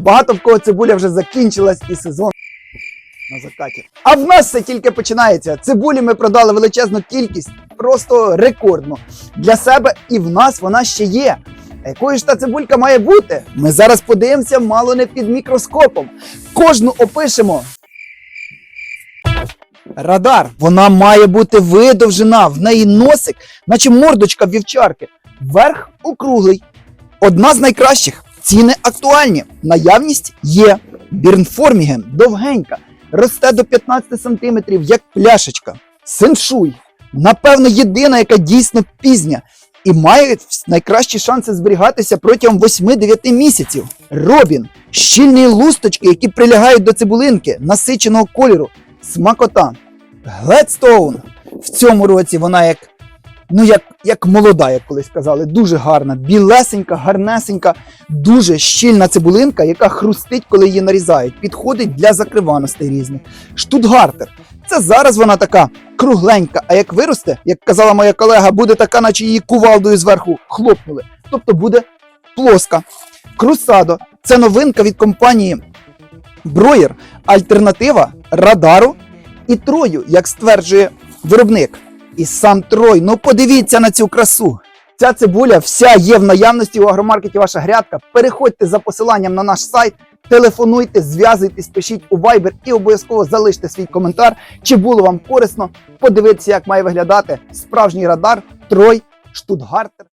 Багато в кого цибуля вже закінчилась і сезон на закаті. А в нас все тільки починається. Цибулі ми продали величезну кількість, просто рекордно. Для себе і в нас вона ще є. А якою ж та цибулька має бути? Ми зараз подивимося мало не під мікроскопом. Кожну опишемо. Радар. Вона має бути видовжена, в неї носик, наче мордочка вівчарки. Верх округлий. Одна з найкращих. Ціни актуальні. Наявність є. Бірнформіген довгенька. Росте до 15 см, як пляшечка. Сеншуй. Напевно, єдина, яка дійсно пізня. І має найкращі шанси зберігатися протягом 8-9 місяців. Робін щільні лусточки, які прилягають до цибулинки, насиченого кольору, смакота. Гледстоун. В цьому році вона як, ну як, як молода, як колись казали, дуже гарна, білесенька, гарнесенька, дуже щільна цибулинка, яка хрустить, коли її нарізають. Підходить для закриваностей різних. Штутгартер. Це зараз вона така кругленька, а як виросте, як казала моя колега, буде така, наче її кувалдою зверху хлопнули. Тобто буде плоска. Крусадо це новинка від компанії Броєр, альтернатива радару і трою, як стверджує виробник. І сам Трой, ну подивіться на цю красу. Ця цибуля вся є в наявності у агромаркеті ваша грядка. Переходьте за посиланням на наш сайт, телефонуйте, зв'язуйтесь, пишіть у Viber і обов'язково залиште свій коментар, чи було вам корисно подивитися, як має виглядати справжній радар Трой Штутгартер.